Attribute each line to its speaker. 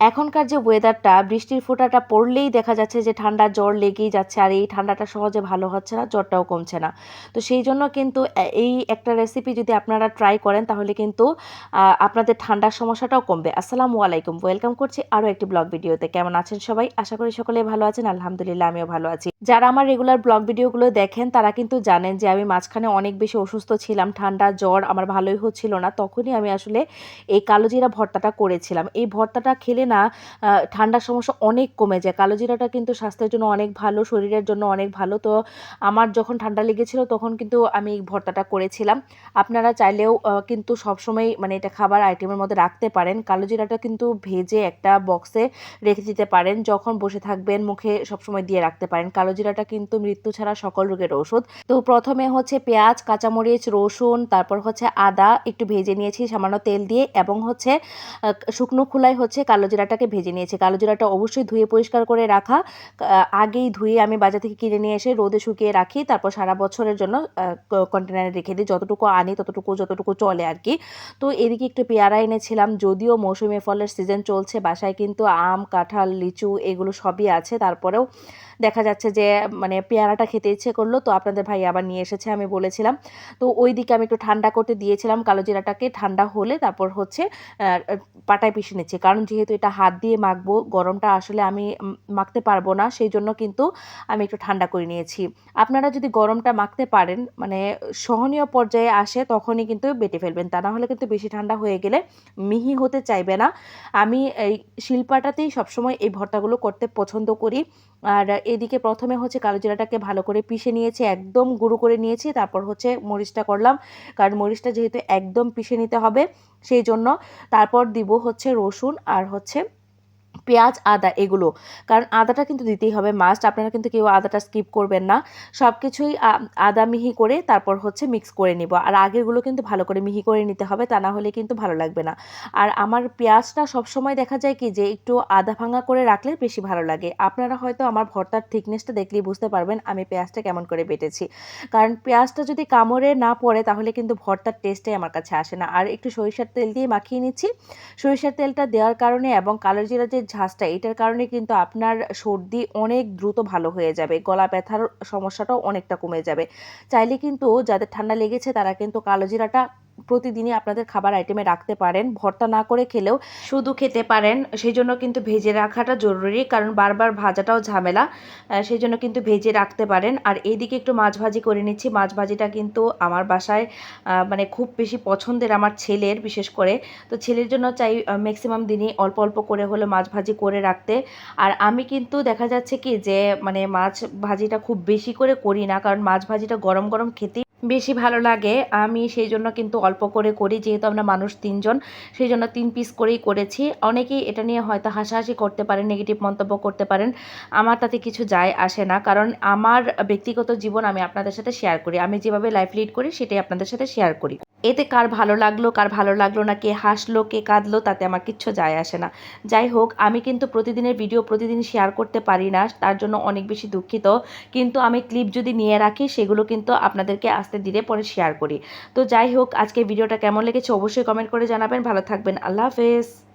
Speaker 1: এখনকার যে ওয়েদারটা বৃষ্টির ফোঁটাটা পড়লেই দেখা যাচ্ছে যে ঠান্ডা জ্বর লেগেই যাচ্ছে আর এই ঠান্ডাটা সহজে ভালো হচ্ছে না, জ্বরটাও কমছে না। তো সেই জন্য কিন্তু এই একটা রেসিপি যদি আপনারা ট্রাই করেন তাহলে কিন্তু আপনাদের ঠান্ডার সমস্যাটাও কমবে। আসসালামু আলাইকুম ওয়েলকাম করছি আরও একটি ব্লগ ভিডিওতে কেমন আছেন সবাই? আশা করি সকলে ভালো আছেন, আলহামদুলিল্লাহ আমিও ভালো আছি। যারা আমার রেগুলার ব্লগ ভিডিওগুলো দেখেন, তারা কিন্তু জানেন যে আমি মাঝখানে অনেক বেশি অসুস্থ ছিলাম, ঠান্ডা, জ্বর আমার ভালোই হচ্ছিল না, তখনই আমি আসলে এই কালোজিরা ভর্তাটা করেছিলাম। এই ভর্তাটা খেলে না ঠান্ডার সমস্যা অনেক কমে যায়। কালো জিরাটা কিন্তু স্বাস্থ্যের জন্য অনেক ভালো, শরীরের জন্য অনেক ভালো। তো আমার যখন ঠান্ডা লেগেছিল তখন কিন্তু আমি ভর্তাটা করেছিলাম। আপনারা চাইলেও কিন্তু সবসময় মানে এটা খাবার আইটেমের মধ্যে রাখতে পারেন। কালো জিরাটা কিন্তু ভেজে একটা বক্সে রেখে দিতে পারেন। যখন বসে থাকবেন, মুখে সবসময় দিয়ে রাখতে পারেন। কালো জিরাটা কিন্তু মৃত্যু ছাড়া সকল রোগের ওষুধ তো প্রথমে হচ্ছে পেঁয়াজ, কাঁচামরিচ, রসুন, তারপর হচ্ছে আদা একটু ভেজে নিয়েছি সামান্য তেল দিয়ে এবং হচ্ছে শুকনো খোলায় হচ্ছে কালো জিরাটাকে ভেজে নিয়েছি। কালো জিরাটা অবশ্যই ধুয়ে পরিষ্কার করে রাখা। আগেই ধুয়ে আমি বাজার থেকে কিনে নিয়ে এসে রোদে শুকিয়ে রাখি। তারপর সারা বছরের জন্য কন্টেনারে রেখে দিই। যতটুকু আনি, ততটুকু, যতটুকু চলে আর কি তো এদিকে একটু পেয়ারা এনেছিলাম। যদিও মৌসুমি ফলের সিজন চলছে, বাসায় কিন্তু আম, কাঁঠাল, লিচু এগুলো সবই আছে। তারপরেও দেখা যাচ্ছে যে মানে পেয়ারাটা খেতে ইচ্ছে করল। তো আপনাদের ভাই আবার নিয়ে এসেছে, আমি বলেছিলাম। তো ওই দিকে আমি একটু ঠান্ডা করতে দিয়েছিলাম কালো জিরাটাকে। ঠান্ডা হলে তারপর হচ্ছে পাটায় পিষে নিচ্ছি। কারণ যেহেতু এটা হাত দিয়ে মাখবো, গরমটা আসলে আমি মাখতে পারব না সেই জন্য কিন্তু আমি একটু ঠান্ডা করে নিয়েছি। আপনারা যদি গরমটা মাখতে পারেন মানে সহনীয় পর্যায়ে আসে তখনই কিন্তু বেটে ফেলবেন, তা না হলে কিন্তু বেশি ঠান্ডা হয়ে গেলে মিহি হতে চাইবে না। আমি এই শিল্পাটাতেই সবসময় এই ভর্তাগুলো করতে পছন্দ করি। আর এদিকে প্রথমে হচ্ছে কালো জিরাটাকে ভালো করে পিষে নিয়েছি, একদম গুঁড়ো করে নিয়েছি, তারপর হচ্ছে মরিচটা করলাম। কারণ মরিচটা যেহেতু একদম পিষে নিতে হবে সেই জন্য তারপর দিব হচ্ছে রসুন আর হচ্ছে পেঁয়াজ, আদা এগুলো। কারণ আদাটা কিন্তু দিতেই হবে মাস্ট আপনারা কিন্তু কেউ আদাটা স্কিপ করবেন না। সব কিছুই আদা মিহি করে তারপর হচ্ছে মিক্স করে নিব। আর আগেরগুলো কিন্তু ভালো করে মিহি করে নিতে হবে, তা না হলে কিন্তু ভালো লাগবে না। আর আমার পেঁয়াজটা সবসময় দেখা যায় কি যে একটু আদা ভাঙা করে রাখলে বেশি ভালো লাগে। আপনারা হয়তো আমার ভর্তার থিকনেসটা দেখলেই বুঝতে পারবেন আমি পেঁয়াজটা কেমন করে বেটেছি। কারণ পেঁয়াজটা যদি কামড়ে না পড়ে তাহলে কিন্তু ভর্তার টেস্টে আমার কাছে আসে না। আর একটু সরিষার তেল দিয়ে মাখিয়ে নিচ্ছি। সরিষার তেলটা দেওয়ার কারণে এবং কালো জিরা যে ঝাঁসটা এটার কারণে কিন্তু আপনার সর্দি অনেক দ্রুত ভালো হয়ে যাবে, গলা ব্যথার সমস্যাটাও অনেকটা কমে যাবে। চাইলে কিন্তু যাদের ঠান্ডা লেগেছে তারা কিন্তু কালো জিরাটা প্রতিদিনই আপনাদের খাবার আইটেমে রাখতে পারেন। ভর্তা না করে খেলেও শুধু খেতে পারেন। সেই জন্য কিন্তু ভেজে রাখাটা জরুরি, কারণ বারবার ভাজাটাও ঝামেলা। সেই জন্য কিন্তু ভেজে রাখতে পারেন। আর এইদিকে একটু মাছ ভাজি করে নিচ্ছি। মাছ ভাজিটা কিন্তু আমার বাসায় মানে খুব বেশি পছন্দের আমার ছেলের, বিশেষ করে। তো ছেলের জন্য চাই ম্যাক্সিমাম দিনই অল্প অল্প করে হলে মাছ ভাজি করে রাখতে। আর আমি কিন্তু দেখা যাচ্ছে কি যে মানে মাছ ভাজিটা খুব বেশি করে করি না, কারণ মাছ ভাজিটা গরম গরম খেতেই বেশি ভালো লাগে। আমি সেই জন্য কিন্তু অল্প করে করি, যেহেতু আমরা মানুষ তিনজন, সেই জন্য তিন পিস করেই করেছি। অনেকেই এটা নিয়ে হয়তো হাসাহাসি করতে পারেন নেগেটিভ মন্তব্য করতে পারেন। আমার তাতে কিছু যায় আসে না, কারণ আমার ব্যক্তিগত জীবন আমি আপনাদের সাথে শেয়ার করি। আমি যেভাবে লাইফ লিড করি, সেটাই আপনাদের সাথে শেয়ার করি। এতে কার ভালো লাগল, কার ভালো লাগল না, কে হাসলো, কে কাঁদলো, তাতে আমার কিচ্ছু যায় আসে না। যাই হোক, আমি কিন্তু প্রতিদিনের ভিডিও প্রতিদিন শেয়ার করতে পারি না, তার জন্য অনেক বেশি দুঃখিত। কিন্তু আমি ক্লিপ যদি নিয়ে রাখি, সেগুলো কিন্তু আপনাদেরকে আস্তে ধীরে পরে শেয়ার করি। তো যাই হোক, আজকে ভিডিওটা কেমন লেগেছে অবশ্যই কমেন্ট করে জানাবেন। ভালো থাকবেন, আল্লাহ হাফেজ।